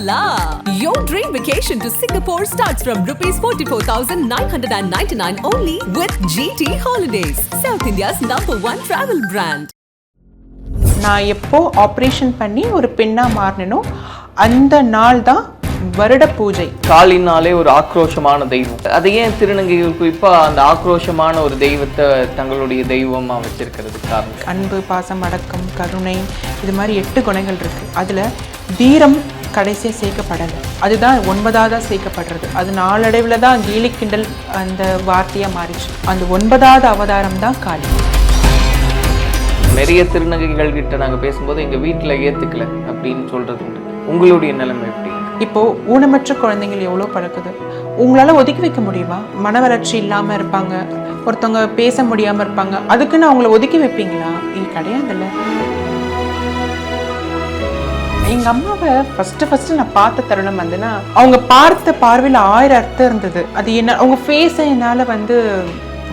la! Your dream vacation to Singapore starts from rupees 44,999 only with GT Holidays, South India's number one travel brand. நான் எப்போ operation பண்ணி ஒரு பெண்ணாக மாறினோ அந்த நாள் தான் வருட பூஜை காளினாலே ஒரு ஆக்ரோஷமான தெய்வம் அதை ஏன் திருநங்கைகள் குறிப்பா அந்த ஆக்ரோஷமான ஒரு தெய்வத்தை தங்களுடைய தெய்வமா வச்சிருக்கிறது காரணம் அன்பு பாசம் அடக்கம் கருணை இது மாதிரி எட்டு குணங்கள் இருக்கு அதில் தீரம் கடைசியாக சேர்க்கப்படலை. அதுதான் ஒன்பதாவதாக சேர்க்கப்படுறது. அது நாளடைவில் தான் கீழி கிண்டல் அந்த வார்த்தையாக மாறிச்சு. அந்த ஒன்பதாவது அவதாரம் தான் காளி. நிறைய திருநங்கைகள் கிட்ட நாங்க பேசும்போது எங்க வீட்டுல ஏத்துக்கல அப்படின்னு சொல்றது உண்டு. உங்களுடைய நிலைமை எப்படி? இப்போ ஊனமற்ற குழந்தைகள் எவ்வளோ பழக்குது? உங்களால ஒதுக்கி வைக்க முடியுமா? மன வளர்ச்சி இல்லாம இருப்பாங்க. ஒருத்தவங்க பேச முடியாம இருப்பாங்க. அதுக்குன்னு அவங்கள ஒதுக்கி வைப்பீங்களா? இது கிடையாதுல்ல. எங்கள் அம்மாவை ஃபஸ்ட்டு ஃபஸ்ட்டு நான் பார்த்த தருணம் வந்துன்னா அவங்க பார்த்த பார்வையில் ஆயிரம் அர்த்தம் இருந்தது. அது என்ன அவங்க ஃபேஸை என்னால் வந்து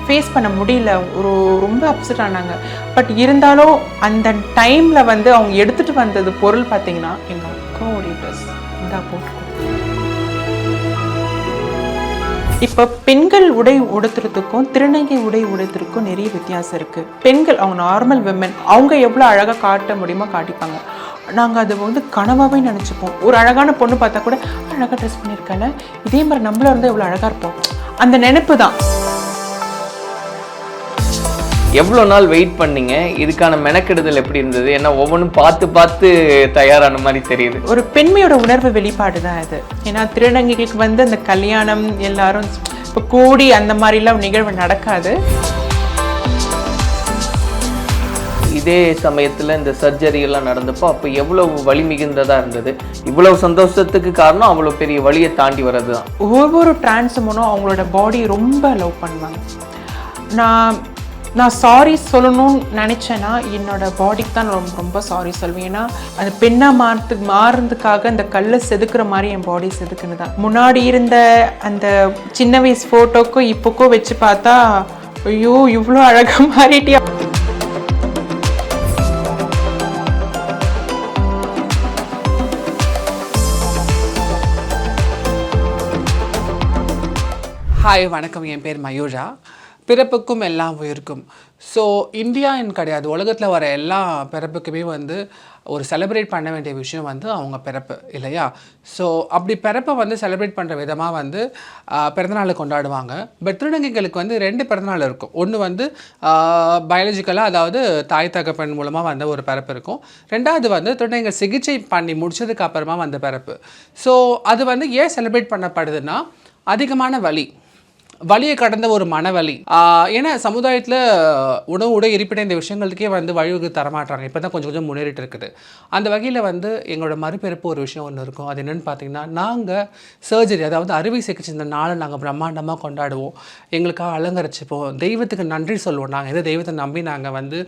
ஃபேஸ் பண்ண முடியல. ஒரு ரொம்ப அப்செட் ஆனாங்க. பட் இருந்தாலும் அந்த டைமில் வந்து அவங்க எடுத்துகிட்டு வந்தது பொருள் பார்த்தீங்கன்னா எங்கள் அக்காவுடைய ட்ரெஸ் இந்தா போட்டுக்கோ. இப்போ பெண்கள் உடை உடுத்துறதுக்கும் திருநங்கை உடை உடுத்துறதுக்கும் நிறைய வித்தியாசம் இருக்குது பெண்கள் அவங்க நார்மல் விமன் அவங்க எவ்வளோ அழகாக காட்ட முடியுமோ காட்டிப்பாங்க. நாங்கள் அதை வந்து கனவாகவே நினச்சிப்போம். ஒரு அழகான பொண்ணு பார்த்தா கூட அழகாக ட்ரெஸ் பண்ணியிருக்கால இதே மாதிரி நம்மளும் இருந்தால் எவ்வளோ அழகாக இருப்போம். அந்த நினைப்பு தான். எவ்வளவு நாள் வெயிட் பண்ணீங்க? இதுக்கான மெனக்கெடுதல் எப்படி இருந்தது? ஏன்னா ஒவ்வொன்றும் பார்த்து பார்த்து தயாரான மாதிரி தெரியுது. ஒரு பெண்மையோட உணர்வு வெளிப்பாடு தான் இது ஏன்னா திருநங்கைகளுக்கு வந்து அந்த கல்யாணம் எல்லாரும் இப்போ கூடி அந்த மாதிரிலாம் நிகழ்வு நடக்காது. இதே சமயத்தில் இந்த சர்ஜரி எல்லாம் நடந்தப்போ அப்போ எவ்வளோ வலி மிகுந்ததாக இருந்தது? இவ்வளோ சந்தோஷத்துக்கு காரணம் அவ்வளோ பெரிய வழியை தாண்டி வர்றது தான் ஒவ்வொரு டிரான்ஸ்மனும் அவங்களோட பாடி ரொம்ப லவ் பண்ணுவாங்க. நான் நான் சாரி சொல்லணும்னு நினச்சேன்னா என்னோட பாடிக்கு தான் நான் ரொம்ப ரொம்ப சாரி சொல்வேன். ஏன்னா அது பெண்ணாக மாறதுக்கு மாறுறதுக்காக அந்த கல்லை செதுக்குற மாதிரி என் பாடி செதுக்குன்னு தான் முன்னாடி இருந்த அந்த சின்ன வயசு ஃபோட்டோக்கும் இப்போக்கும் வச்சு பார்த்தா ஐயோ இவ்வளோ அழகாக மாறிட்டியா? ஹாய் வணக்கம். என் பேர் மயூரா. பிறப்புக்கும் எல்லாம் உயிருக்கும். ஸோ இந்தியான்னு கிடையாது. உலகத்தில் வர எல்லா பிறப்புக்குமே வந்து ஒரு செலிப்ரேட் பண்ண வேண்டிய விஷயம் வந்து அவங்க பிறப்பு இல்லையா? ஸோ அப்படி பிறப்பை வந்து செலிப்ரேட் பண்ணுற விதமாக வந்து பிறந்தநாளை கொண்டாடுவாங்க. பட் திருநங்கைகளுக்கு வந்து ரெண்டு பிறந்தநாள் இருக்கும். ஒன்று வந்து பயாலஜிக்கலாக அதாவது தாய் தகப்பன் மூலமாக வந்த ஒரு பிறப்பு இருக்கும். ரெண்டாவது வந்து திருநங்கை சிகிச்சை பண்ணி முடிச்சதுக்கு அப்புறமா வந்த பிறப்பு. ஸோ அது வந்து ஏன் செலிப்ரேட் பண்ணப்படுதுன்னா அதிகமான வலி. வழியை கடந்த ஒரு மனவலி. ஏன்னா சமுதாயத்தில் உணவு உடை இருப்பிட இந்த விஷயங்களுக்கே வந்து வழிவகு தரமாட்டாங்க இப்போ தான் கொஞ்சம் கொஞ்சம் முன்னேறிட்டு இருக்குது. அந்த வகையில் வந்து எங்களோட மறுபிறப்பு ஒரு விஷயம் ஒன்று இருக்கும். அது என்னென்னு பார்த்தீங்கன்னா நாங்கள் சர்ஜரி அதாவது அறுவை சிகிச்சை இந்த நாளை நாங்கள் பிரம்மாண்டமாக கொண்டாடுவோம். எங்களுக்காக அலங்கரிச்சுப்போம். தெய்வத்துக்கு நன்றி சொல்லுவோம். நாங்கள் எதை தெய்வத்தை நம்பி நாங்கள் வந்து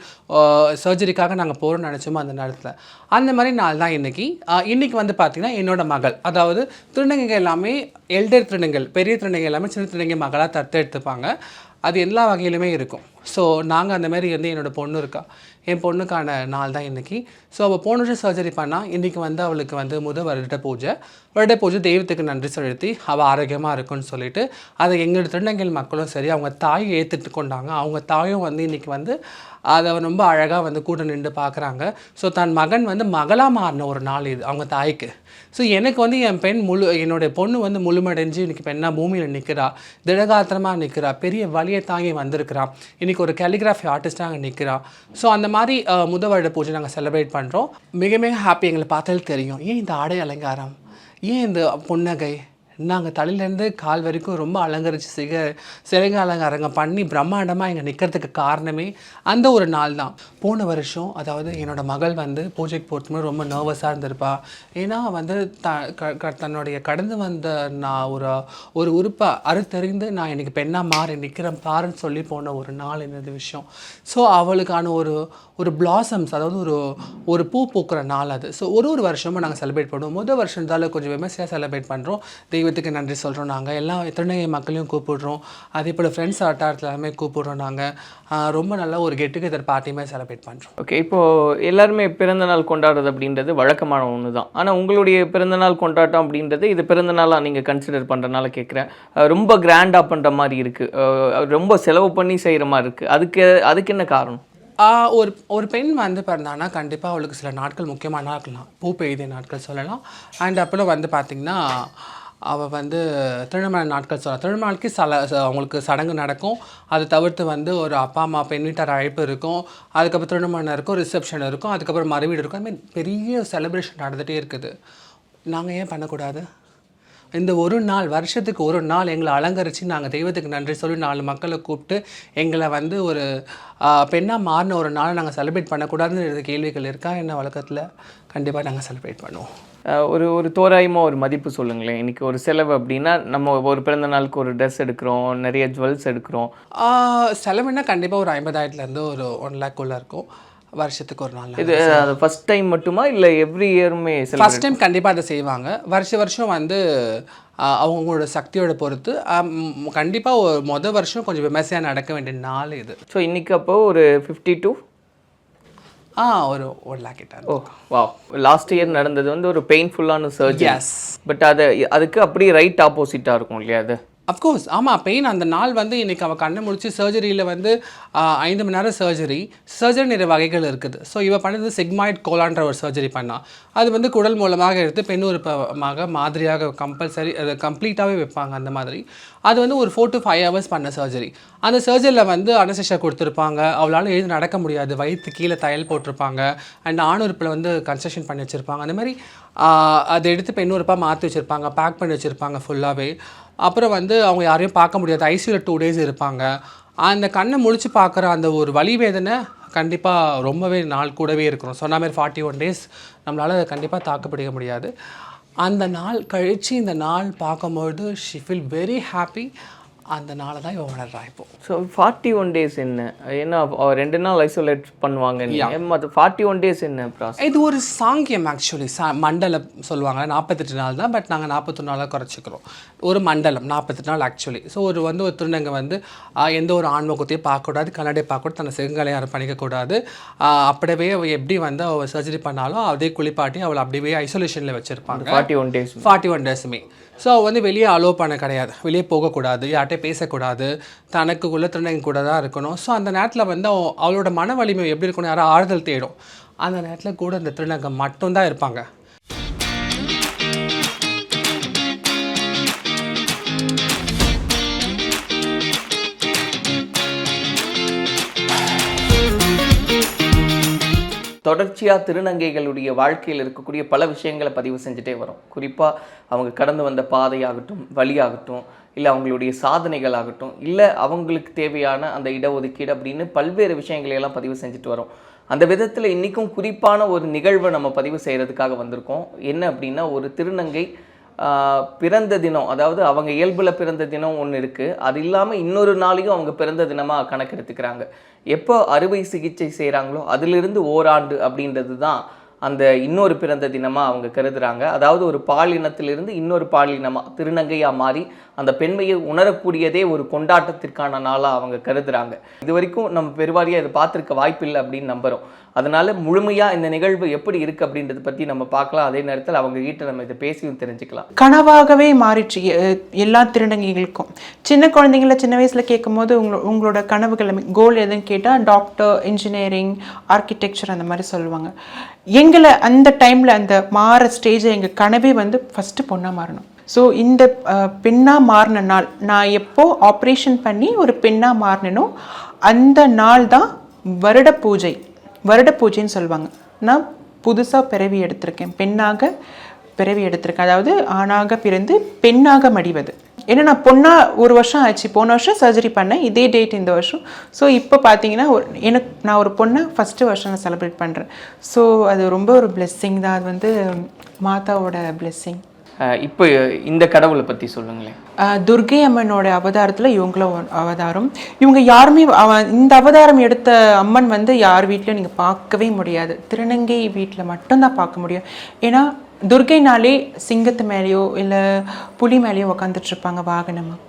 சர்ஜரிக்காக நாங்கள் போகிறோம்னு நினச்சோமோ அந்த நேரத்தில். அந்த மாதிரி நாள் தான் இன்றைக்கி இன்றைக்கி வந்து பார்த்திங்கன்னா என்னோட மகள். அதாவது திருநங்கைகள் எல்லாமே எல்டர் திருநங்கைகள் பெரிய திருநங்கை எல்லாமே சின்ன திருநங்கை மகளாக தத்தெடுத்துப்பாங்க அது எல்லா வகையிலுமே இருக்கும். ஸோ நாங்கள் அந்த மாதிரி வந்து என்னோடய பொண்ணு இருக்கா. என் பொண்ணுக்கான நாள் தான் இன்றைக்கி ஸோ அவள் போன வருஷம் சர்ஜரி பண்ணால் இன்றைக்கி வந்து அவளுக்கு வந்து முத வருட பூஜை. வருட பூஜை தெய்வத்துக்கு நன்றி செலுத்தி அவள் ஆரோக்கியமாக இருக்குன்னு சொல்லிட்டு அதை எங்களோட திருநங்கைகள் மக்களும் சரி அவங்க தாயை ஏற்றுட்டு கொண்டாங்க. அவங்க தாயும் வந்து இன்றைக்கி வந்து அதை ரொம்ப அழகாக வந்து கூட நின்று பார்க்குறாங்க. ஸோ தன் மகன் வந்து மகளாக மாறின ஒரு நாள் இது அவங்க தாய்க்கு. ஸோ எனக்கு வந்து என் பெண் முழு என்னுடைய பொண்ணு வந்து முழுமடைஞ்சு இன்னைக்கு பெண்ணாக பூமியில் நிற்கிறா திடகாத்திரமாக நிற்கிறா பெரிய வழியை தாங்கி வந்திருக்கிறா. இன்னைக்கு ஒரு கேலிகிராஃபி ஆர்டிஸ்டாக அங்கே நிற்கிறா ஸோ அந்த மாதிரி முதவருட பூஜை நாங்கள் செலிப்ரேட் பண்ணுறோம் மிக மிக ஹாப்பி எங்களை பார்த்தாலே தெரியும். ஏன் இந்த ஆடை அலங்காரம்? ஏன் இந்த புன்னகை? நாங்கள் தலையிலேருந்து கால் வரைக்கும் ரொம்ப அலங்கரித்து சிக சிறகு அலங்காரங்க பண்ணி பிரம்மாண்டமாக இங்கே நிற்கிறதுக்கு காரணமே அந்த ஒரு நாள் தான். போன வருஷம் அதாவது என்னோடய மகள் வந்து பூஜைக்கு போகிறதுக்கு ரொம்ப நர்வஸாக இருந்திருப்பா. ஏன்னா வந்து த க- க- தன்னுடைய கடந்து வந்த நான் ஒரு ஒரு உறுப்பை அறுத்தறிந்து நான் எனக்கு பெண்ணாக மாறி நிற்கிறேன் பாருன்னு சொல்லி போன ஒரு நாள் என்னது விஷயம். ஸோ அவளுக்கான ஒரு ஒரு பிளாசம்ஸ் அதாவது ஒரு ஒரு பூ பூக்கிற நாள் அது. ஸோ ஒரு ஒரு வருஷமும் நாங்கள் செலிப்ரேட் பண்ணுவோம். முதல் வருஷம் இருந்தாலும் கொஞ்சம் விமர்சையாக செலிப்ரேட் பண்ணுறோம் தி தெய்வத்துக்கு நன்றி சொல்கிறோம் நாங்கள் எல்லா திருநங்கை மக்களையும் கூப்பிடுறோம். அதே போல் ஃப்ரெண்ட்ஸ் வட்டாரத்தில் எல்லாமே கூப்பிடுறோம் நாங்கள் ரொம்ப நல்ல ஒரு கெட் டுகெதர் பார்ட்டியுமே செலிப்ரேட் பண்ணுறோம் ஓகே இப்போ எல்லாருமே பிறந்த நாள் கொண்டாடுறது அப்படின்றது வழக்கமான ஒன்று தான் ஆனால் உங்களுடைய பிறந்த நாள் கொண்டாட்டம் அப்படின்றது இது பிறந்த நாளாக நீங்கள் கன்சிடர் பண்ணுறனால கேட்குறேன் ரொம்ப கிராண்டாக பண்ணுற மாதிரி இருக்குது ரொம்ப செலவு பண்ணி செய்கிற மாதிரி இருக்குது அதுக்கு அதுக்கு என்ன காரணம்? ஒரு ஒரு பெண் வந்து பிறந்தான்னா கண்டிப்பாக அவளுக்கு சில நாட்கள் முக்கியமான நாட்கள்லாம் பூ பெய்த நாட்கள் சொல்லலாம். அண்ட் அப்புறம் வந்து பார்த்திங்கன்னா அவள் வந்து திருமண நாட்கள் சொல்ல திருமண சில சல அவங்களுக்கு சடங்கு நடக்கும். அதை தவிர்த்து வந்து ஒரு அப்பா அம்மா பெண் வீட்டார் அழைப்பு இருக்கும். அதுக்கப்புறம் திருமணம் இருக்கும் ரிசப்ஷன் இருக்கும். அதுக்கப்புறம் மறுவீடு இருக்கும். அதுமாதிரி பெரிய செலிப்ரேஷன் நடந்துகிட்டே இருக்குது. நாங்கள் ஏன் பண்ணக்கூடாது? இந்த ஒரு நாள் வருஷத்துக்கு ஒரு நாள் எங்களை அலங்கரித்து நாங்கள் தெய்வத்துக்கு நன்றி சொல்லி நாலு மக்களை கூப்பிட்டு எங்களை வந்து ஒரு பெண்ணாக மாறின ஒரு நாளை நாங்கள் செலிப்ரேட் பண்ணக்கூடாதுன்னு கேள்விகள் இருக்கா? என்ன வழக்கத்தில்? கண்டிப்பாக நாங்கள் செலிப்ரேட் பண்ணுவோம். ஒரு ஒரு தோராயமாக ஒரு மதிப்பு சொல்லுங்களேன். இன்னைக்கு ஒரு செலவு அப்படின்னா நம்ம ஒரு பிறந்த நாளுக்கு ஒரு ட்ரெஸ் எடுக்கிறோம் நிறைய ஜுவல்ஸ் எடுக்கிறோம். செலவுன்னா கண்டிப்பாக ஒரு ஐம்பதாயிரத்துலேருந்து ஒரு ஒன் லேக்குள்ளே இருக்கும். வருஷத்துக்கு ஒரு நாள் இது அது ஃபர்ஸ்ட் டைம் மட்டுமா? இல்லை எவ்ரி இயருமே ஃபஸ்ட் டைம் கண்டிப்பாக அதை செய்வாங்க. வருஷ வருஷம் வந்து அவங்களோட சக்தியோட பொறுத்து கண்டிப்பாக ஒரு மொதல் வருஷம் கொஞ்சம் விமர்சையாக நடக்க வேண்டிய நாள் இது. ஸோ இன்னைக்கு அப்போ ஒரு ஃபிஃப்டி டூ ஆ ஒரு ஒன் லேக் கிட்ட ஓ வா லாஸ்ட் இயர் நடந்தது வந்து ஒரு பெயின்ஃபுல்லான சர்ஜரி. பட் அது அதுக்கு அப்படியே ரைட் ஆப்போசிட்டாக இருக்கும் இல்லையா அது? அஃப்கோர்ஸ் ஆமாம் பெயின் அந்த நாள் வந்து இன்னைக்கு அவள் கண்ணை முடிச்சு சர்ஜரியில் வந்து ஐந்து மணி நேரம் சர்ஜரி சர்ஜரி நிறைய வகைகள் இருக்குது. ஸோ இவள் பண்ணது சிக்மாய்ட் கோலான்ற ஒரு சர்ஜரி பண்ணால் அது வந்து குடல் மூலமாக எடுத்து பெண் உறுப்பமாக மாதிரியாக கம்பல்சரி அது கம்ப்ளீட்டாகவே வைப்பாங்க அந்த மாதிரி. அது வந்து ஒரு ஃபோர் டு ஃபைவ் ஹவர்ஸ் பண்ண சர்ஜரி அந்த சர்ஜரியில் வந்து அனசிஷா கொடுத்துருப்பாங்க. அவளால் எழுதி நடக்க முடியாது. வயிற்று கீழே தையல் போட்டிருப்பாங்க. அண்ட் ஆணுறுப்பில் வந்து கன்ஸ்ட்ரக்ஷன் பண்ணி வச்சுருப்பாங்க. அந்த மாதிரி அதை எடுத்து பெண் உறுப்பாக மாற்றி வச்சுருப்பாங்க பேக் பண்ணி வச்சுருப்பாங்க ஃபுல்லாகவே அப்புறம் வந்து அவங்க யாரையும் பார்க்க முடியாது. ஐசியூவில் டூ டேஸ் இருப்பாங்க. அந்த கண்ணை முழிச்சு பார்க்குற அந்த ஒரு வலி வேதனை கண்டிப்பாக ரொம்பவே நாள் கூடவே இருக்கிறோம் சொன்ன மாதிரி ஃபார்ட்டி ஒன் டேஸ் நம்மளால் அதை கண்டிப்பாக தாக்குப்பிடிக்க முடியாது. அந்த நாள் கழித்து இந்த நாள் பார்க்கும்பொழுது ஷி ஃபீல் வெரி ஹாப்பி அந்த நாளை தான் இவன் உணர்றா இப்போ. ஸோ ஃபார்ட்டி ஒன் டேஸ் என்ன? ஏன்னா ரெண்டு நாள் ஐசோலேட் பண்ணுவாங்க மற்ற ஃபார்ட்டி ஒன் டேஸ் என்ன ப்ராசஸ் இது ஒரு சாங்கியம் ஆக்சுவலி சா மண்டலம் சொல்லுவாங்க. நாற்பத்தெட்டு நாள் தான் பட் நாங்கள் நாற்பத்தொன்று நாளாக குறைச்சிக்கிறோம். ஒரு மண்டலம் நாற்பத்தெட்டு நாள் ஆக்சுவலி ஸோ ஒரு வந்து ஒரு திருநங்கை வந்து எந்த ஒரு ஆன்மகத்தையும் பார்க்கக்கூடாது கண்ணாடியை பார்க்கக்கூடாது தன்னை செங்கலை யாரும் பண்ணிக்கக்கூடாது. அப்படியே எப்படி வந்து அவள் சர்ஜரி பண்ணாலும் அதே குளிப்பாட்டி அவளை அப்படியே ஐசோலேஷனில் வச்சுருப்பாங்க. Forty one days forty one டேஸுமே so வந்து வெளியே அலோவ் பண்ண கிடையாது. வெளியே போகக்கூடாது யார்கிட்டயும் பேசக்கூடாது. தனக்குள்ளே திருநங்கை கூட தான் இருக்கணும். ஸோ அந்த நேரத்தில் வந்து அவ அவளோட மன வலிமை எப்படி இருக்கணும் யாரும் ஆறுதல் தேடும். அந்த நேரத்தில் கூட இந்த திருநங்கை மட்டும்தான் இருப்பாங்க. தொடர்ச்சியாக திருநங்கைகளுடைய வாழ்க்கையில் இருக்கக்கூடிய பல விஷயங்களை பதிவு செஞ்சுட்டே வரோம். குறிப்பாக அவங்க கடந்து வந்த பாதையாகட்டும் வழியாகட்டும் இல்லை அவங்களுடைய சாதனைகள் ஆகட்டும் இல்லை அவங்களுக்கு தேவையான அந்த இடஒதுக்கீடு அப்படின்னு பல்வேறு விஷயங்களையெல்லாம் பதிவு செஞ்சுட்டு வரோம். அந்த விதத்தில் இன்றைக்கும் குறிப்பான ஒரு நிகழ்வை நம்ம பதிவு செய்கிறதுக்காக வந்திருக்கோம். என்ன அப்படின்னா ஒரு திருநங்கை பிறந்த தினம் அதாவது அவங்க இயல்பில் பிறந்த தினம் ஒன்று இருக்குது அது இல்லாமல் இன்னொரு நாளையும் அவங்க பிறந்த தினமாக கணக்கெடுத்துக்கிறாங்க. எப்போ அறுவை சிகிச்சை செய்கிறாங்களோ அதிலிருந்து ஓராண்டு அப்படின்றது தான் அந்த இன்னொரு பிறந்த தினமாக அவங்க கருதுகிறாங்க அதாவது ஒரு பாலினத்திலிருந்து இன்னொரு பாலினமாக திருநங்கையாக மாறி அந்த பெண்மையை உணரக்கூடியதே ஒரு கொண்டாட்டத்திற்கான நாளாக அவங்க கருதுகிறாங்க இது வரைக்கும் நம்ம பெருவாரியாக இதை பார்த்துருக்க வாய்ப்பில்லை அப்படின்னு நம்புகிறோம் அதனால் முழுமையாக இந்த நிகழ்வு எப்படி இருக்குது அப்படின்றத பற்றி நம்ம பார்க்கலாம். அதே நேரத்தில் அவங்க கிட்ட நம்ம இதை பேசியும் தெரிஞ்சுக்கலாம். கனவாகவே மாறிடுச்சு எ- எல்லா திருநங்கைகளுக்கும். சின்ன குழந்தைங்கள சின்ன வயசில் கேட்கும்போது உங்களோ உங்களோட கனவுகள் கோல் எதுன்னு கேட்டால் டாக்டர் இன்ஜினியரிங் ஆர்கிடெக்சர் அந்த மாதிரி சொல்லுவாங்க. எங்களை அந்த டைமில் அந்த மாற ஸ்டேஜை எங்கள் கனவே வந்து ஃபஸ்ட்டு பொண்ணாக மாறணும். ஸோ இந்த பெண்ணாக மாறின நாள் நான் எப்போ ஆப்ரேஷன் பண்ணி ஒரு பெண்ணாக மாறினோ அந்த நாள் தான் வருட பூஜை. வருட பூஜைன்னு சொல்லுவாங்க. நான் புதுசாக பிறவி எடுத்திருக்கேன். பெண்ணாக பிறவி எடுத்திருக்கேன். அதாவது ஆணாக பிறந்து பெண்ணாக மடிவது. ஏன்னா நான் பொண்ணாக ஒரு வருஷம் ஆச்சு. போன வருஷம் சர்ஜரி பண்ணேன். இதே டேட் இந்த வருஷம். ஸோ இப்போ பார்த்தீங்கன்னா ஒரு எனக்கு நான் ஒரு பொண்ணை ஃபஸ்ட்டு வருஷம் நான் செலிப்ரேட் பண்ணுறேன் ஸோ அது ரொம்ப ஒரு பிளெஸ்ஸிங் தான். அது வந்து மாதாவோட பிளெஸ்ஸிங் இப்போ இந்த கடவுளை பற்றி சொல்லுங்களேன். துர்கை துர்க்கை அம்மனோட அவதாரத்தில் இவங்களும் அவதாரம். இவங்க யாருமே இந்த அவதாரம் எடுத்த அம்மன் வந்து யார் வீட்லையும் நீங்கள் பார்க்கவே முடியாது. திருநங்கை வீட்டில் மட்டும்தான் பார்க்க முடியும். ஏன்னா துர்கைனாலே சிங்கத்து மேலேயோ இல்லை புலி மேலேயோ உக்காந்துட்டு இருப்பாங்க வாகனமாக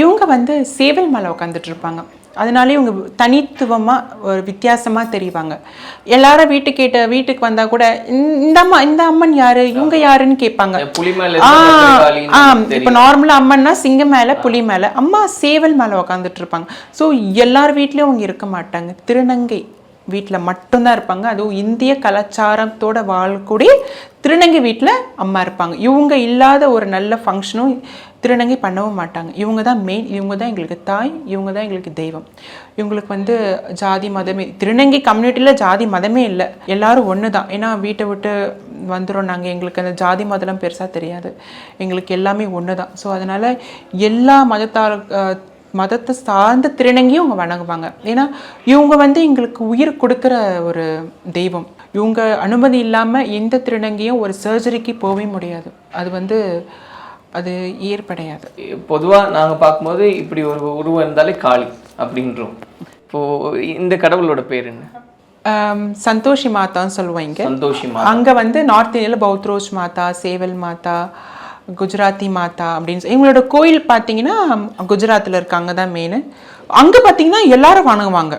இவங்க வந்து சேவல் மேலே உக்காந்துட்டு இருப்பாங்க. அதனாலே இவங்க தனித்துவமாக ஒரு வித்தியாசமாக தெரிவாங்க. எல்லாரும் வீட்டுக்கு கேட்ட வீட்டுக்கு வந்தால் கூட "இந்த- அம்மா இந்த அம்மன் யாரு? இவங்க யாருன்னு கேட்பாங்க. ஆ. இப்போ நார்மலா அம்மன்னா சிங்கம் மேல புலி மேல அம்மா சேவல் மேல உக்காந்துட்டு இருப்பாங்க. ஸோ எல்லார் வீட்லயும் அவங்க இருக்க மாட்டாங்க. திருநங்கை வீட்டில் மட்டும்தான் இருப்பாங்க. அதுவும் இந்திய கலாச்சாரத்தோட வாழக்கூடிய திருநங்கை வீட்டில் அம்மா இருப்பாங்க. இவங்க இல்லாத ஒரு நல்ல ஃபங்க்ஷனும் திருநங்கை பண்ணவும் மாட்டாங்க. இவங்க தான் மெயின் இவங்க தான் எங்களுக்கு தாய் இவங்க தான் எங்களுக்கு தெய்வம். இவங்களுக்கு வந்து ஜாதி மதமே திருநங்கை கம்யூனிட்டியில் ஜாதி மதமே இல்லை. எல்லாரும் ஒன்று தான் ஏன்னா வீட்டை விட்டு வந்துடும் நாங்கள் எங்களுக்கு அந்த ஜாதி மதம்லாம் பெருசாக தெரியாது. எங்களுக்கு எல்லாமே ஒன்று தான் ஸோ அதனால் எல்லா மதத்தார் மதத்தை சார்ந்த திருநங்கையும் அவங்க வணங்குவாங்க. ஏன்னா இவங்க வந்து எங்களுக்கு உயிர் கொடுக்குற ஒரு தெய்வம். இவங்க அனுமதி இல்லாமல் எந்த திருநங்கையும் ஒரு சர்ஜரிக்கு போகவே முடியாது. அது வந்து அது ஏற்படையாது. பொதுவா நாங்க பார்க்கும்போது இப்படி ஒரு உருவம் இருந்தாலே காளி அப்படின்றோம். இப்போ இந்த கடவுளோட பேர் என்ன? சந்தோஷி மாதான்னு சொல்லுவாங்க. சந்தோஷி அங்கே வந்து நார்த் இந்தியாவில் பௌத்ரோஸ் மாதா சேவல் மாதா குஜராத்தி மாதா அப்படின்னு சொல்லி இவங்களோட கோயில் பார்த்தீங்கன்னா குஜராத்தில் இருக்காங்க தான் மெயின் அங்கே பார்த்தீங்கன்னா எல்லாரும் வணங்குவாங்க.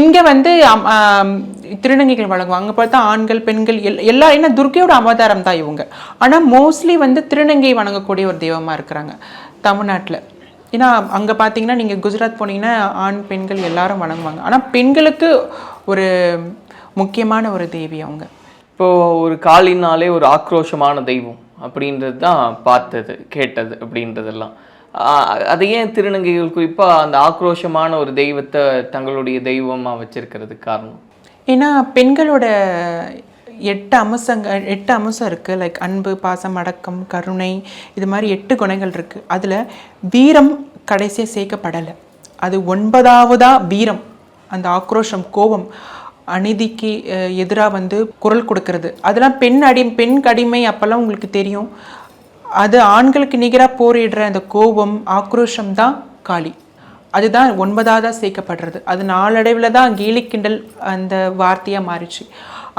இங்கே வந்து திருநங்கைகள் வழங்குவாங்க. அங்கே பார்த்தா ஆண்கள் பெண்கள் எல் எல்லா ஏன்னா துர்க்கையோட அவதாரம் தான் இவங்க. ஆனால் மோஸ்ட்லி வந்து திருநங்கை வணங்கக்கூடிய ஒரு தெய்வமாக இருக்கிறாங்க தமிழ்நாட்டில். ஏன்னா அங்கே பார்த்தீங்கன்னா நீங்கள் குஜராத் போனீங்கன்னா ஆண் பெண்கள் எல்லாரும் வணங்குவாங்க. ஆனால் பெண்களுக்கு ஒரு முக்கியமான ஒரு தேவி அவங்க. இப்போது ஒரு காலினாலே ஒரு ஆக்ரோஷமான தெய்வம் அப்படின்றது தான் பார்த்தது கேட்டது அப்படின்றதெல்லாம். அது ஏன் திருநங்கைகள் குறிப்பாக அந்த ஆக்ரோஷமான ஒரு தெய்வத்தை தங்களுடைய தெய்வமாக வச்சிருக்கிறதுக்கு காரணம்? ஏன்னா பெண்களோட எட்டு அம்சங்க எட்டு அம்சம் இருக்குது லைக் அன்பு பாசம் அடக்கம் கருணை இது மாதிரி எட்டு குணங்கள் இருக்குது அதில் வீரம் கடைசியாக சேர்க்கப்படலை. அது ஒன்பதாவதா வீரம். அந்த ஆக்ரோஷம் கோபம் அநீதிக்கு எதிராக வந்து குரல் கொடுக்கறது. அதெல்லாம் பெண் அடி பெண் கடிமை அப்போல்லாம் உங்களுக்கு தெரியும். அது ஆண்களுக்கு நிகராக போரிடுற அந்த கோபம் ஆக்ரோஷம் தான் காளி. அதுதான் ஒன்பதாவதா சேர்க்கப்படுறது. அது நாளடைவில் தான் கீழி கிண்டல் அந்த வார்த்தையாக மாறிச்சு.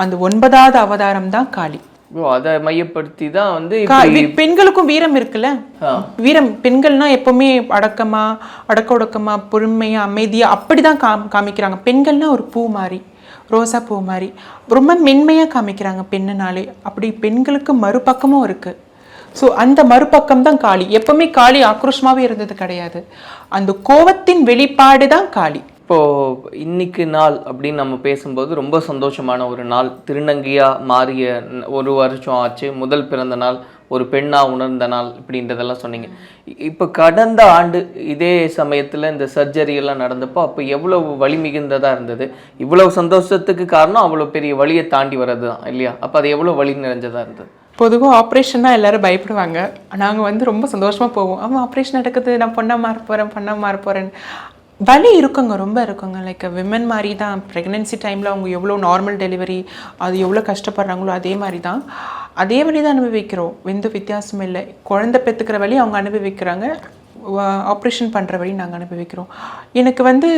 அந்த ஒன்பதாவது அவதாரம் தான் காளி. அதை மையப்படுத்தி தான் வந்து பெண்களுக்கும் வீரம் இருக்குல்ல? வீரம் பெண்கள்னா எப்பவுமே அடக்கமா அடக்க ஒடுக்கமா பொறுமையா அமைதியா அப்படிதான் காம் காமிக்கிறாங்க. பெண்கள்னா ஒரு பூ மாதிரி ரோசா பூ மாதிரி ரொம்ப மென்மையா காமிக்கிறாங்க பெண்ணுனாலே. அப்படி பெண்களுக்கு மறுபக்கமும் இருக்கு. ஸோ அந்த மறுபக்கம் தான் காளி. எப்பவுமே காளி ஆக்ரோஷமாகவே இருந்தது கிடையாது. அந்த கோவத்தின் வெளிப்பாடு தான் காளி. இப்போது இன்னைக்கு நாள் அப்படின்னு நம்ம பேசும்போது ரொம்ப சந்தோஷமான ஒரு நாள். திருநங்கையாக மாறிய ஒரு வருஷம் ஆச்சு. முதல் பிறந்த நாள் ஒரு பெண்ணாக உணர்ந்த நாள் இப்படின்றதெல்லாம் சொன்னீங்க. இப்போ கடந்த ஆண்டு இதே சமயத்தில் இந்த சர்ஜரி எல்லாம் நடந்தப்போ அப்போ எவ்வளோ வலி மிகுந்ததாக இருந்தது? இவ்வளோ சந்தோஷத்துக்கு காரணம் அவ்வளோ பெரிய வழியை தாண்டி வர்றது தான் இல்லையா? அப்போ அது எவ்வளோ வழி நிறைஞ்சதாக இருந்தது? பொதுவாக ஆப்ரேஷன்னா எல்லாரும் பயப்படுவாங்க. நாங்கள் வந்து ரொம்ப சந்தோஷமாக போவோம். ஆமாம் ஆப்ரேஷன் நடக்குது. நான் பொண்ணாக மாற போகிறேன் பொண்ணாக மாற போகிறேன் வலி இருக்குங்க ரொம்ப இருக்குங்க. லைக் விமன் மாதிரி தான் ப்ரெக்னென்சி டைமில் அவங்க எவ்வளோ நார்மல் டெலிவரி அது எவ்வளோ கஷ்டப்படுறாங்களோ அதே மாதிரி தான் அதே வழி தான் அனுபவிக்கிறோம். எந்த வித்தியாசமும் இல்லை. குழந்தை பெற்றுக்கிற வழி அவங்க அனுபவிக்கிறாங்க. ஆப்ரேஷன் பண்ணுற வழி நாங்கள் அனுபவிக்கிறோம். எனக்கு வந்து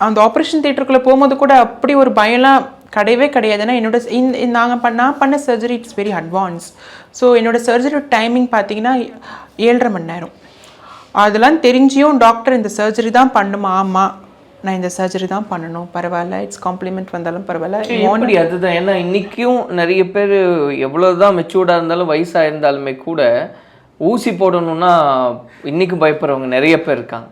அந்த ஆப்ரேஷன் தேட்டருக்குள்ளே போகும்போது கூட அப்படி ஒரு பயம்லாம் கிடையவே கிடையாது. ஏன்னா என்னோட நாங்கள் பண்ண நான் பண்ண surgery it's very advance so என்னோட சர்ஜரி டைமிங் பார்த்தீங்கன்னா ஏழரை மணி நேரம். அதெல்லாம் தெரிஞ்சியும் டாக்டர் இந்த சர்ஜரி தான் பண்ணுமா? ஆமாம் நான் இந்த சர்ஜரி தான் பண்ணணும். பரவாயில்ல. இட்ஸ் காம்ப்ளிமெண்ட் வந்தாலும் பரவாயில்ல. அதுதான்? ஏன்னா இன்னைக்கும் நிறைய பேர் எவ்வளவுதான் மெச்சூர்டாக இருந்தாலும் வயசாக இருந்தாலுமே கூட ஊசி போடணும்னா இன்னைக்கும் பயப்படுறவங்க நிறைய பேர் இருக்காங்க.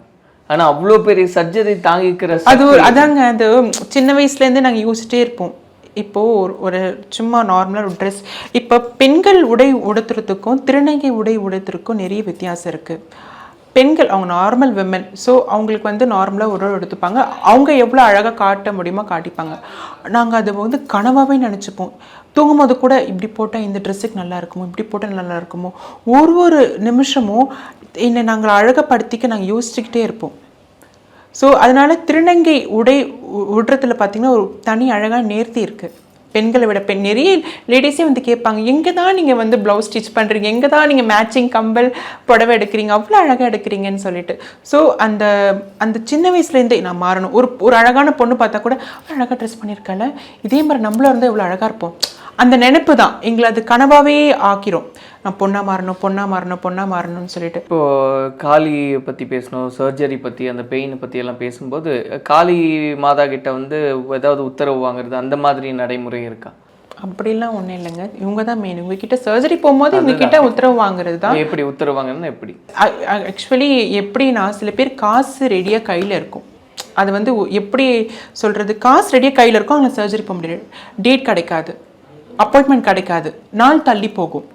ஆனா அவ்வளோ பெரிய சர்ஜரி தாங்கிக்கிற அது அதாங்க அது சின்ன வயசுலேருந்து நாங்கள் யோசிச்சிட்டே இருப்போம். இப்போது ஒரு ஒரு சும்மா நார்மலாக ஒரு ட்ரெஸ் இப்போ பெண்கள் உடை உடுத்துறதுக்கும் திருநங்கை உடை உடுத்துறதுக்கும் நிறைய வித்தியாசம் இருக்குது பெண்கள் அவங்க நார்மல் விமன் ஸோ அவங்களுக்கு வந்து நார்மலாக உடல் எடுத்துப்பாங்க அவங்க எவ்வளோ அழகாக காட்ட முடியுமோ காட்டிப்பாங்க. நாங்கள் அதை வந்து கனவாகவே நினச்சிப்போம். தூங்கும்போது கூட இப்படி போட்டால் இந்த ட்ரெஸ்ஸுக்கு நல்லா இருக்குமோ இப்படி போட்டால் நல்லா இருக்குமோ ஒரு ஒரு நிமிஷமும் என்னை நாங்கள் அழகப்படுத்திக்க நாங்கள் யோசிச்சுக்கிட்டே இருப்போம். ஸோ அதனால் திருநங்கை உடை உ- உடுறதுல பார்த்தீங்கன்னா ஒரு தனி அழகாக நேர்த்தி இருக்குது பெண்களை விட பெண் நிறைய லேடிஸே வந்து கேட்பாங்க எங்கே தான் நீங்கள் வந்து ப்ளவுஸ் ஸ்டிச் பண்ணுறீங்க எங்கே தான் நீங்கள் மேட்சிங் கம்பல் புடவை எடுக்கிறீங்க? அவ்வளோ அழகாக எடுக்கிறீங்கன்னு சொல்லிட்டு. ஸோ அந்த அந்த சின்ன வயசுலேருந்தே நான் மாறணும். ஒரு ஒரு அழகான பொண்ணு பார்த்தா கூட அழகாக ட்ரெஸ் பண்ணியிருக்கல. இதே மாதிரி நம்மளும் இருந்தால் இவ்வளோ அழகாக இருப்போம். அந்த நினைப்பு தான். எங்களை அது கனவாவே ஆக்கிரும். நான் பொண்ணா மாறணும் பொண்ணா மாறணும் பொண்ணா மாறணும்னு சொல்லிட்டு. இப்போ காளியை பற்றி பேசணும் சர்ஜரி பற்றி அந்த பெயினை பற்றி எல்லாம் பேசும்போது காளி மாதா கிட்ட வந்து ஏதாவது உத்தரவு வாங்குறது அந்த மாதிரி நடைமுறை இருக்கா? அப்படிலாம் ஒன்றும் இல்லைங்க. இவங்க தான் மெயின் இவங்க கிட்ட சர்ஜரி போகும்போது இவங்க கிட்ட உத்தரவு வாங்குறது தான். எப்படி உத்தரவு வாங்குறதுன்னா எப்படி? ஆக்சுவலி எப்படின்னா சில பேர் காசு ரெடியாக கையில் இருக்கும். அது வந்து எப்படி சொல்கிறது காசு ரெடியாக கையில் இருக்கும் அவங்க சர்ஜரி போக முடியாது. டேட் கிடைக்காது. அப்பாயின்மெண்ட் கிடைக்காது. நாள் தள்ளி போகும்.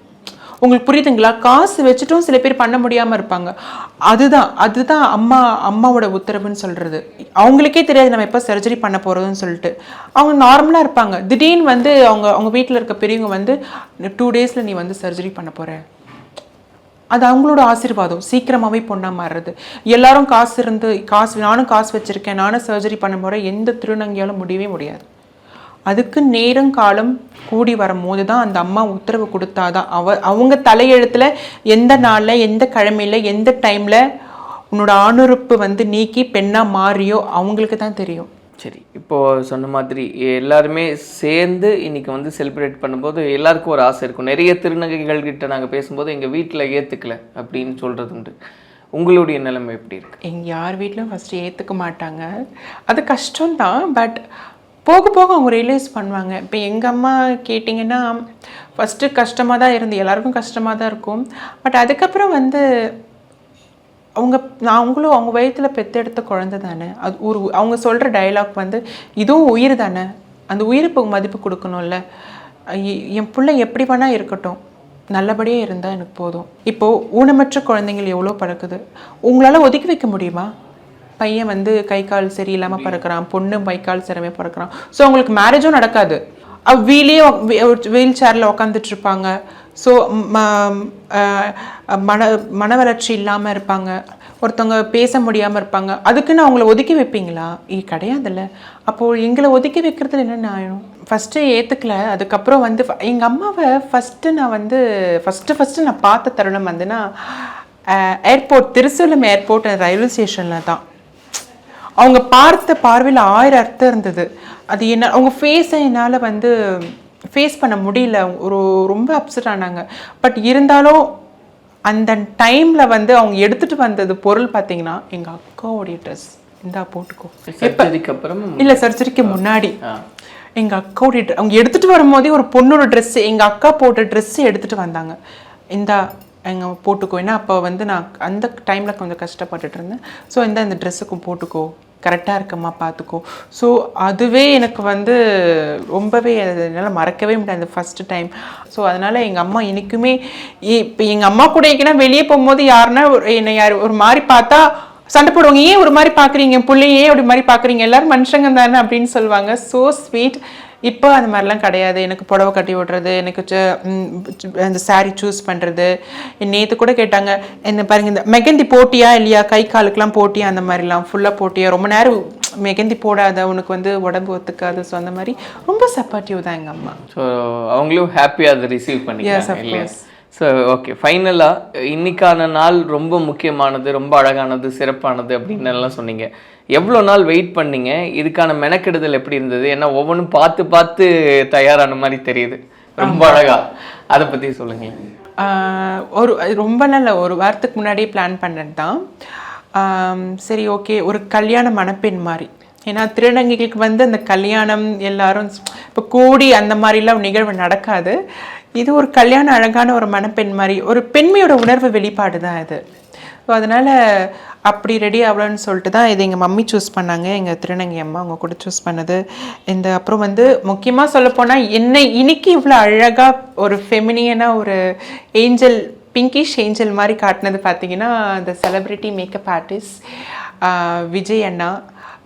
உங்களுக்கு புரியுதுங்களா? காசு வச்சுட்டும் சில பேர் பண்ண முடியாமல் இருப்பாங்க. அதுதான் அதுதான் அம்மா அம்மாவோட உத்தரவுன்னு சொல்கிறது அவங்களுக்கே தெரியாது நம்ம எப்போ சர்ஜரி பண்ண போகிறதுன்னு சொல்லிட்டு. அவங்க நார்மலாக இருப்பாங்க. திடீர்னு வந்து அவங்க அவங்க வீட்டில் இருக்க பெரியவங்க வந்து டூ டேஸில் நீ வந்து சர்ஜரி பண்ண போகிற அது அவங்களோட ஆசீர்வாதம். சீக்கிரமாகவே பொண்ணாக மாறுறது. எல்லாரும் காசு இருந்து காசு நானும் காசு வச்சுருக்கேன். நானும் சர்ஜரி பண்ண போகிறேன் எந்த திருநங்கையாலும் முடியவே முடியாது. அதுக்கு நேரம் காலம் கூடி வரும்போது தான் அந்த அம்மா உத்தரவு கொடுத்தாதான். அவ அவங்க தலையெழுத்தில் எந்த நாளில் எந்த கிழமையில் எந்த டைமில் உன்னோட ஆணுறுப்பு வந்து நீக்கி பெண்ணாக மாறியோ அவங்களுக்கு தான் தெரியும். சரி இப்போ சொன்ன மாதிரி எல்லாருமே சேர்ந்து இன்னைக்கு வந்து செலிப்ரேட் பண்ணும்போது எல்லாருக்கும் ஒரு ஆசை இருக்கும். நிறைய திருநங்கைகள் கிட்ட நாங்கள் பேசும்போது எங்கள் வீட்டில் ஏற்றுக்கல அப்படின்னு சொல்றது உண்டு. உங்களுடைய நிலைமை எப்படி இருக்கு? எங்கள் யார் வீட்லையும் ஃபஸ்ட்டு ஏற்றுக்க மாட்டாங்க. அது கஷ்டம்தான் பட் போக போக அவங்க ரியலைஸ் பண்ணுவாங்க. இப்போ எங்கள் அம்மா கேட்டிங்கன்னா ஃபஸ்ட்டு கஷ்டமாக தான் இருந்து எல்லாருக்கும் கஷ்டமாக தான் இருக்கும். பட் அதுக்கப்புறம் வந்து அவங்க நான் அவங்களும் அவங்க வயித்துல பெத்தெடுத்த குழந்த தானே. அது ஒரு அவங்க சொல்கிற டயலாக் வந்து இதுவும் உயிர் தானே. அந்த உயிருக்கு மதிப்பு கொடுக்கணும்ல. என் பிள்ளை எப்படி வேணால் இருக்கட்டும். நல்லபடியாக இருந்தால் எனக்கு போதும். இப்போது ஊனமற்ற குழந்தைங்கள் எவ்வளோ பழக்குது உங்களால் ஒதுக்கி வைக்க முடியுமா? பையன் வந்து கை கால் சரியில்லாமல் பிறக்கிறான் பொண்ணு கை கால் சரியாக பிறக்கிறான். ஸோ அவங்களுக்கு மேரேஜும் நடக்காது. அவ் வீலே வீல் சேரில் உக்காந்துட்டு இருப்பாங்க. ஸோ மன மன வளர்ச்சி இல்லாமல் இருப்பாங்க. ஒருத்தவங்க பேச முடியாமல் இருப்பாங்க. அதுக்குன்னு அவங்கள ஒதுக்கி வைப்பீங்களா? இது கிடையாதுல்ல. அப்போது எங்களை ஒதுக்கி வைக்கிறதுல என்ன நியாயம் ஃபஸ்ட்டு ஏற்றுக்கல அதுக்கப்புறம் வந்து எங்கள் அம்மாவை ஃபஸ்ட்டு நான் வந்து ஃபஸ்ட்டு ஃபஸ்ட்டு நான் பார்த்த தருணம் வந்துன்னா ஏர்போர்ட் திருசூலம் ஏர்போர்ட் ரயில்வே ஸ்டேஷனில் தான். அவங்க பார்த்த பார்வையில் ஆயிரம் அர்த்தம் இருந்தது. அது என்ன அவங்க ஃபேஸை என்னால் வந்து ஃபேஸ் பண்ண முடியல. ஒரு ரொம்ப அப்செட் ஆனாங்க. பட் இருந்தாலும் அந்த டைமில் வந்து அவங்க எடுத்துகிட்டு வந்தது பொருள் பார்த்தீங்கன்னா எங்கள் அக்காவுடைய ட்ரெஸ் இந்தா போட்டுக்கோ. சர்ஜரிக்கு அப்புறம்? இல்லை சர்ஜரிக்கு முன்னாடி. எங்கள் அக்காவுடைய அவங்க எடுத்துகிட்டு வரும்போதே ஒரு பொண்ணோட ட்ரெஸ்ஸு எங்கள் அக்கா போட்ட ட்ரெஸ்ஸு எடுத்துகிட்டு வந்தாங்க. இந்தா எங்க போட்டுக்கோ. ஏன்னா அப்போ வந்து நான் அந்த டைமில் கொஞ்சம் கஷ்டப்பட்டுட்டு இருந்தேன். ஸோ இந்த இந்த ட்ரெஸ்ஸுக்கும் போட்டுக்கோ. கரெக்டாக இருக்கம்மா பார்த்துக்கோ ஸோ அதுவே எனக்கு வந்து ரொம்பவே என்னால் மறக்கவே முடியாது அந்த ஃபஸ்ட்டு டைம் ஸோ அதனால் எங்கள் அம்மா இன்றைக்குமே இப்போ எங்கள் அம்மா கூட எங்கன்னா வெளியே போகும்போது யாருன்னா என்னை யார் ஒரு மாதிரி பார்த்தா சண்டை போடுவாங்க. ஏன் ஒரு மாதிரி பார்க்குறீங்க பிள்ளைய ஏன் அப்படி மாதிரி பார்க்குறீங்க எல்லாரும் மனுஷங்க தானே அப்படின்னு சொல்லுவாங்க. ஸோ ஸ்வீட் இப்போ அந்த மாதிரிலாம் கிடையாது. எனக்கு புடவை கட்டி விடுறது எனக்கு அந்த saree சூஸ் பண்ணுறது நேற்று கூட கேட்டாங்க என்ன பாருங்க இந்த மெகந்தி போட்டியா இல்லையா? கை காலுக்கெல்லாம் போட்டியா அந்த மாதிரிலாம். ஃபுல்லாக போட்டியா? ரொம்ப நேரம் மெகந்தி போடாத உனக்கு வந்து உடம்பு ஒத்துக்காது. ஸோ அந்த மாதிரி ரொம்ப சப்போர்ட்டிவ் தான் எங்கள் அம்மா. ஸோ அவங்களும் ஹாப்பியாக அதை ரிசீவ் Yes, ஸோ ஓகே ஃபைனலாக இன்னைக்கான நாள் ரொம்ப முக்கியமானது ரொம்ப அழகானது சிறப்பானது அப்படின்னு எல்லாம் சொன்னீங்க. எவ்வளோ நாள் வெயிட் பண்ணீங்க? இதுக்கான மெனக்கெடுதல் எப்படி இருந்தது? ஏன்னா ஒவ்வொன்றும் பார்த்து பார்த்து தயாரான மாதிரி தெரியுது. ரொம்ப அழகா. அதை பற்றி சொல்லுங்க ஒரு ரொம்ப நல்ல ஒரு வாரத்துக்கு முன்னாடியே பிளான் பண்ணது தான். சரி ஓகே ஒரு கல்யாண மணப்பெண் மாதிரி. ஏன்னா திருநங்கைகளுக்கு வந்து அந்த கல்யாணம் எல்லாரும் இப்போ கூடி அந்த மாதிரிலாம் நிகழ்வு நடக்காது. இது ஒரு கல்யாண அழகான ஒரு மணப்பெண் மாதிரி ஒரு பெண்மையோட உணர்வு வெளிப்பாடு தான் இது. ஸோ அதனால் அப்படி ரெடி ஆகலன்னு சொல்லிட்டு தான் இது எங்கள் மம்மி சூஸ் பண்ணாங்க. எங்கள் திருநங்கை அம்மா அவங்க கூட சூஸ் பண்ணது. இந்த அப்புறம் வந்து முக்கியமாக சொல்லப்போனால் என்னை இன்னைக்கு இவ்வளோ அழகாக ஒரு ஃபெமினியனாக ஒரு ஏஞ்சல் பிங்கிஷ் ஏஞ்சல் மாதிரி காட்டினது பார்த்தீங்கன்னா அந்த செலிப்ரிட்டி மேக்கப் ஆர்டிஸ்ட் விஜய் அண்ணா.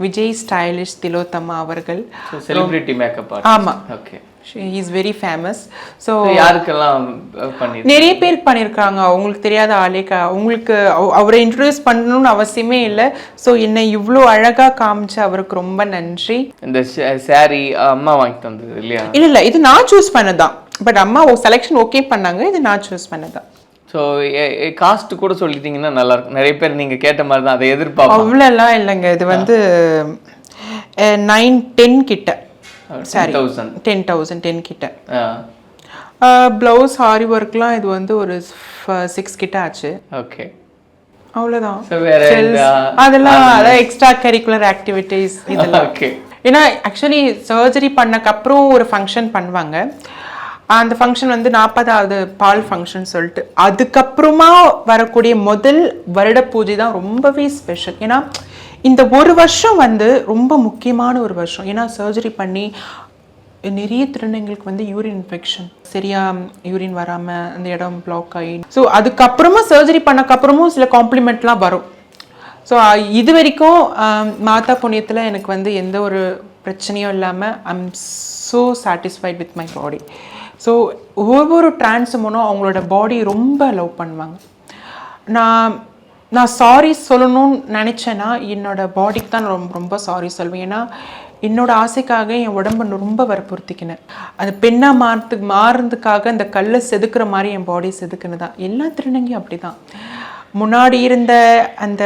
விஜய் ஸ்டைலிஷ் திலோத்தமா அவர்கள். செலிபிரிட்டி மேக்கப் ஆமா. Okay is very famous so யாருக்கெல்லாம் பண்ணி நிறைய பேர் பண்ணியிருக்காங்க அவங்களுக்கு தெரியாத ஆளே க அவங்களுக்கு அவ- அவரை இன்ட்ரடியூஸ் பண்ணணும்னு அவசியமே இல்லை. ஸோ என்னை இவ்வளோ அழகாக காமிச்ச அவருக்கு ரொம்ப நன்றி. இந்த சாரி அம்மா வாங்கி தந்தது இல்லையா? இல்லை இல்லை இது நான் சூஸ் பண்ணதான். பட் அம்மா செலெக்ஷன் ஓகே பண்ணாங்க. இது நான் சூஸ் பண்ணதான். ஸோ காஸ்ட் கூட சொல்லிட்டீங்கன்னா நல்லா இருக்கும் நிறைய பேர் நீங்க கேட்ட மாதிரி தான் அதை எதிர்பார்ப்போம் அவ்வளோலாம் இல்லைங்க. இது வந்து நைன் டென் கிட்ட. சாரி 10,000. டென் தௌசண்ட் டென் கிட்ட. ப்ளவுஸ் ஆரி ஒர்க்லாம் இது வந்து ஒரு சிக்ஸ் கிட்ட ஆச்சு. ஓகே. அவ்வளோதான். அதெல்லாம் அதான் எக்ஸ்ட்ரா கரிக்குலர் ஆக்டிவிட்டீஸ் இதெல்லாம் ஓகே. ஏன்னா ஆக்சுவலி சர்ஜரி பண்ணக்கப்புறம் ஒரு ஃபங்க்ஷன் பண்ணுவாங்க. அந்த ஃபங்க்ஷன் வந்து நாற்பதாவது பால் ஃபங்க்ஷன் சொல்லிட்டு அதுக்கப்புறமா வரக்கூடிய முதல் வருட பூஜை தான் ரொம்பவே ஸ்பெஷல் ஏன்னா இந்த ஒரு வருஷம் வந்து ரொம்ப முக்கியமான ஒரு வருஷம். ஏன்னா சர்ஜரி பண்ணி நிறைய திருநங்கைகளுக்கு வந்து யூரின் இன்ஃபெக்ஷன் சரியா யூரின் வராமல் அந்த இடம் பிளாக் ஆகி. ஸோ அதுக்கப்புறமா சர்ஜரி பண்ணக்கப்புறமும் சில காம்ப்ளிமெண்ட்லாம் வரும். ஸோ இது வரைக்கும் மாதா புண்ணியத்தில் எனக்கு வந்து எந்த ஒரு பிரச்சனையும் இல்லாமல் I'm so satisfied with my body so ஒவ்வொரு டிரான்ஸுமனும் அவங்களோட பாடி ரொம்ப லவ் பண்ணுவாங்க. நான் நான் சாரி சொல்லணும்னு நினச்சேன்னா என்னோட பாடிக்கு தான் ரொம்ப ரொம்ப சாரி சொல்வேன். ஏன்னா என்னோட ஆசைக்காக என் உடம்பை ரொம்ப வற்புறுத்திக்கினேன். அது பெண்ணாக மாறதுக்கு மாறுறதுக்காக அந்த கல்லை செதுக்கிற மாதிரி என் பாடி செதுக்கினதான் எல்லா திருநங்கையும் அப்படி தான் முன்னாடி இருந்த அந்த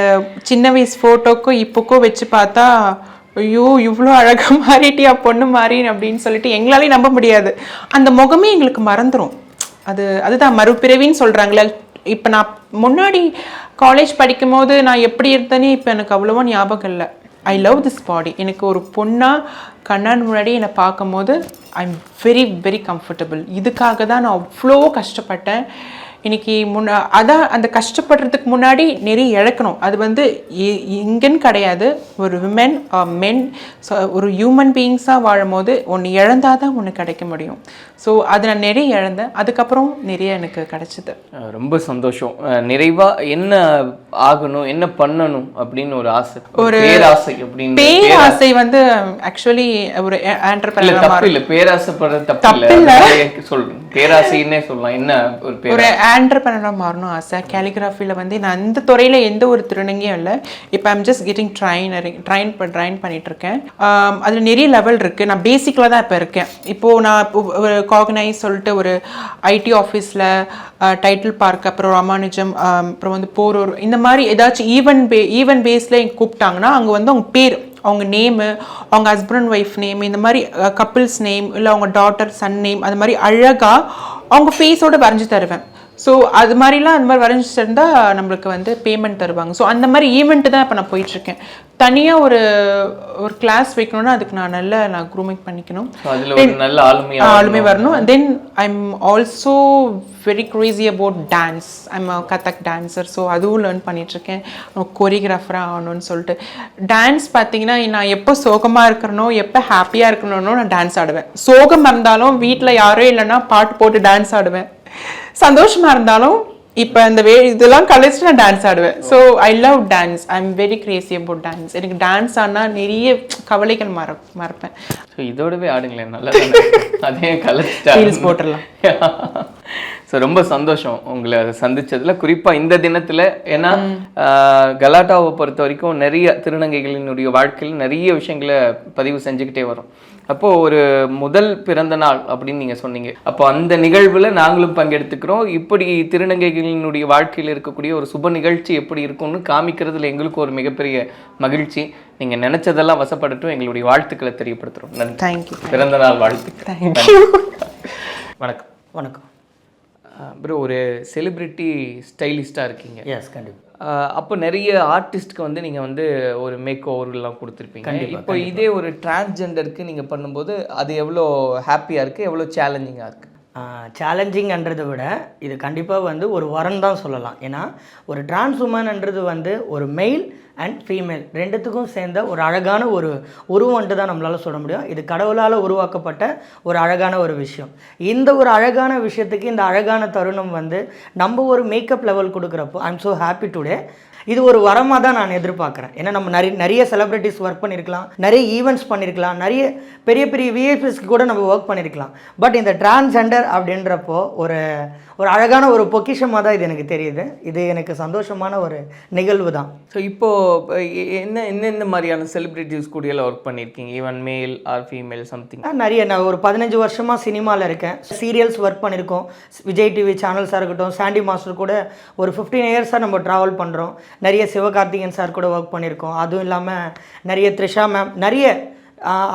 சின்ன வயசு ஃபோட்டோக்கும் இப்போக்கும் வச்சு பார்த்தா ஐயோ இவ்வளோ அழகாக மாறிட்டியா பொண்ணு மாறி அப்படின்னு சொல்லிட்டு எங்களாலையும் நம்ப முடியாது. அந்த முகமே எங்களுக்கு மறந்துடும் அது அதுதான் மறுபிறவின்னு சொல்கிறாங்களே இப்போ நான் முன்னாடி காலேஜ் படிக்கும்போது நான் எப்படி இருந்தேனே இப்போ எனக்கு அவ்வளோவா ஞாபகம் இல்லை. ஐ லவ் திஸ் பாடி எனக்கு ஒரு பொண்ணாக கண்ணான் முன்னாடி என்னை பார்க்கும்போது I am very very comfortable இதுக்காக தான் நான் அவ்வளோ கஷ்டப்பட்டேன். இன்னைக்கு முன்ன அதான் அந்த கஷ்டப்படுறதுக்கு முன்னாடி நிறைய இழக்கணும். அது வந்து எங்கன்னு கிடையாது. ஒரு விமென் மென் ஒரு ஹியூமன் பீயிங்ஸாக வாழும் போது ஒன்று இழந்தால் தான் ஒன்று கிடைக்க முடியும். ஸோ அது நான் நிறைய இழந்தேன். அதுக்கப்புறம் நிறைய எனக்கு கிடைச்சிது. ரொம்ப சந்தோஷம். அஹ் நிறைவா என்ன ஆகணும் என்ன பண்ணணும் அப்படின்னு ஒரு ஆசை. ஒரு பேராசை அப்படின்னு பேராசை வந்து ஆக்சுவலி ஒரு ஆண்டர்பிரனர் தப்பு இல்ல. பேராசைப்படுறது தப்பு இல்ல. சொல்றேன். பேராசைன்னே சொல்லலாம். என்ன ஒரு பேர் ஒரு மாறணும் ஆசை. கேலிகிராஃபியில் வந்து நான் அந்த துறையில் எந்த ஒரு திருநங்கையும் இல்லை. இப்போ I'm just getting training train train பண்ணிட்டு இருக்கேன் அதில் நிறைய லெவல் இருக்குது நான் பேசிக்கில் தான் இப்போ இருக்கேன். இப்போது நான் ஒரு காகனைஸ் சொல்லிட்டு ஒரு ஐடி ஆஃபீஸில் டைட்டில் பார்க் அப்புறம் ராமானுஜம் அப்புறம் வந்து போரூர் இந்த மாதிரி ஏதாச்சும் ஈவன் பே ஈவன் பேஸில் கூப்பிட்டாங்கன்னா அங்கே வந்து அவங்க பேர் அவங்க நேமு அவங்க ஹஸ்பண்ட் ஒய்ஃப் நேம் இந்த மாதிரி கப்பிள்ஸ் நேம் இல்லை அவங்க டாட்டர் சன் நேம் அது மாதிரி அழகாக அவங்க ஃபேஸோடு வரைஞ்சி தருவேன். ஸோ அது மாதிரிலாம் அந்த மாதிரி வரைஞ்சி தந்தால் நம்மளுக்கு வந்து பேமெண்ட் தருவாங்க. ஸோ அந்த மாதிரி ஈவெண்ட்டு தான் இப்போ நான் போயிட்டுருக்கேன். தனியாக ஒரு ஒரு கிளாஸ் வைக்கணும்னா அதுக்கு நான் நல்ல நான் க்ரூமிங் பண்ணிக்கணும். நல்ல ஆளுமையா ஆளுமே வரணும். Then I'm also very crazy about dance I'm Kathak dancer so அதுவும் லேர்ன் பண்ணிகிட்ருக்கேன் கொரியோகிராஃபராக ஆகணும்னு சொல்லிட்டு. டான்ஸ் பார்த்தீங்கன்னா நான் எப்போ சோகமாக இருக்கிறனோ எப்போ ஹாப்பியாக இருக்கணும்னோ நான் டான்ஸ் ஆடுவேன். சோகம் இருந்தாலும் வீட்டில் யாரும் இல்லைன்னா பாட்டு போட்டு டான்ஸ் ஆடுவேன். சந்தோஷமாக இருந்தாலும் இப்போ இந்த வே இதெல்லாம் கழிச்சுட்டு நான் டான்ஸ் ஆடுவேன். So I love dance I am very crazy about dance எனக்கு டான்ஸ் ஆனால் நிறைய கவலைகள் மற மறப்பேன். ஸோ இதோடவே ஆடுங்களேன். நல்லா அதே Heels போட்டுடலாம். ஸோ ரொம்ப சந்தோஷம் உங்களை சந்திச்சதுல. குறிப்பா இந்த தினத்துல ஏன்னா கலாட்டாவை பொறுத்த வரைக்கும் நிறைய திருநங்கைகளினுடைய வாழ்க்கையில் நிறைய விஷயங்களை பதிவு செஞ்சுக்கிட்டே வரும். அப்போ ஒரு முதல் பிறந்த நாள் அப்படின்னு நீங்க சொன்னீங்க. அப்போ அந்த நிகழ்வுல நாங்களும் பங்கெடுத்துக்கிறோம். இப்படி திருநங்கைகளினுடைய வாழ்க்கையில் இருக்கக்கூடிய ஒரு சுப நிகழ்ச்சி எப்படி இருக்கும்னு காமிக்கிறதுல எங்களுக்கு ஒரு மிகப்பெரிய மகிழ்ச்சி. நீங்க நினைச்சதெல்லாம் வசப்படட்டும். எங்களுடைய வாழ்த்துக்களை தெரியப்படுத்துறோம். நன்றி. தேங்க்யூ பிறந்த நாள் வாழ்த்துக்கள். தேங்க்யூ வணக்கம். வணக்கம். ப்ரோ ஒரு செலிபிரிட்டி ஸ்டைலிஸ்டாக இருக்கீங்க. எஸ் கண்டிப்பாக அப்போ நிறைய ஆர்டிஸ்ட்க்கு வந்து நீங்கள் வந்து ஒரு மேக் ஓவர்லாம் கொடுத்துருப்பீங்க. இப்போ இதே ஒரு டிரான்ஸ்ஜெண்டருக்கு நீங்கள் பண்ணும்போது அது எவ்வளோ ஹாப்பியாக இருக்குது எவ்வளோ சேலஞ்சிங்காக இருக்குது சேலஞ்சிங்ன்றதை விட இது கண்டிப்பாக வந்து ஒரு வரம் தான் சொல்லலாம். ஏன்னா ஒரு டிரான்ஸ் உமன்ன்றது வந்து ஒரு மெயில் அண்ட் ஃபீமேல் ரெண்டுத்துக்கும் சேர்ந்த ஒரு அழகான ஒரு உருவன்ட்டு தான் நம்மளால் சொல்ல முடியும். இது கடவுளால் உருவாக்கப்பட்ட ஒரு அழகான ஒரு விஷயம். இந்த ஒரு அழகான விஷயத்துக்கு இந்த அழகான தருணம் வந்து நம்ம ஒரு makeup level கொடுக்குறப்போ I am so happy today இது ஒரு வரமாக தான் நான் எதிர்பார்க்குறேன். ஏன்னா நம்ம நிறைய நிறைய செலிப்ரிட்டிஸ் ஒர்க் பண்ணியிருக்கலாம் நிறைய ஈவெண்ட்ஸ் பண்ணியிருக்கலாம் நிறைய பெரிய பெரிய விஎஃப்எஸ்க்கு கூட நம்ம ஒர்க் பண்ணியிருக்கலாம் பட் இந்த டிரான்ஸெண்டர் அப்படின்றப்போ ஒரு ஒரு அழகான ஒரு பொக்கிஷமாக தான் இது எனக்கு தெரியுது. இது எனக்கு சந்தோஷமான ஒரு நிகழ்வு தான். ஸோ இப்போது என்ன என்னென்ன மாதிரியான செலிபிரிட்டிஸ் கூடயெல்லாம் ஒர்க் பண்ணியிருக்கீங்க even male or female something நிறைய. நான் ஒரு பதினஞ்சு வருஷமாக சினிமாவில் இருக்கேன். சீரியல்ஸ் ஒர்க் பண்ணியிருக்கோம் விஜய் டிவி சேனல்ஸாக இருக்கட்டும் சாண்டி மாஸ்டர் கூட ஒரு ஃபிஃப்டீன் இயர்ஸாக நம்ம ட்ராவல் பண்ணுறோம் நிறைய சிவகார்த்திகேயன் சார் கூட ஒர்க் பண்ணியிருக்கோம் அதுவும் இல்லாமல் நிறைய த்ரிஷா மேம் நிறைய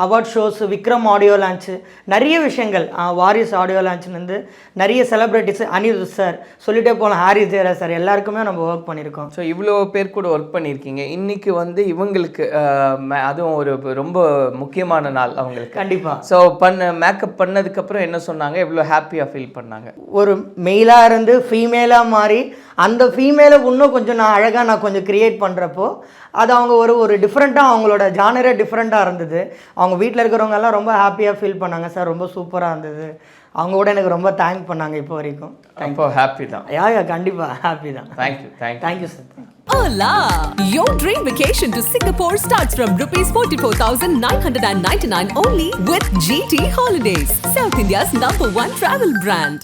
award shows Vikram audio launch நிறைய விஷயங்கள். வாரிஸ் ஆடியோ லான்ச்லேருந்து நிறைய செலிப்ரிட்டிஸ் அனிருத் சார் சொல்லிட்டே போகலாம் ஹாரி ஜெயராஜ் சார் எல்லாருக்குமே நம்ம ஒர்க் பண்ணியிருக்கோம். ஸோ இவ்வளோ பேர் கூட ஒர்க் பண்ணியிருக்கீங்க. இன்னைக்கு வந்து இவங்களுக்கு அதுவும் ஒரு ரொம்ப முக்கியமான நாள் அவங்களுக்கு. கண்டிப்பாக ஸோ பண்ண மேக்கப் பண்ணதுக்கப்புறம் என்ன சொன்னாங்க? எவ்வளோ ஹாப்பியாக ஃபீல் பண்ணாங்க? ஒரு மெயிலாக இருந்து ஃபீமேலாக மாறி அந்த ஃபீமேலை இன்னும் கொஞ்சம் நான் அழகாக நான் கொஞ்சம் க்ரியேட் பண்ணுறப்போ அது அவங்க ஒரு ஒரு டிஃப்ரெண்ட்டாக அவங்களோட ஜானரே டிஃப்ரெண்ட்டாக இருந்தது. அவங்க வீட்டில் இருக்கிறவங்க எல்லாம் ரொம்ப ஹாப்பியாக ஃபீல் பண்ணாங்க சார் ரொம்ப சூப்பராக இருந்தது. அவங்க கூட எனக்கு ரொம்ப தேங்க் பண்ணாங்க இப்போ வரைக்கும். அப்போ ஹாப்பி தான். யா யா கண்டிப்பாக ஹாப்பி தான். Thank you thank you thank you sir Hola! Your dream vacation to Singapore starts from rupees 44,999 only with GT Holidays, South India's number one travel brand.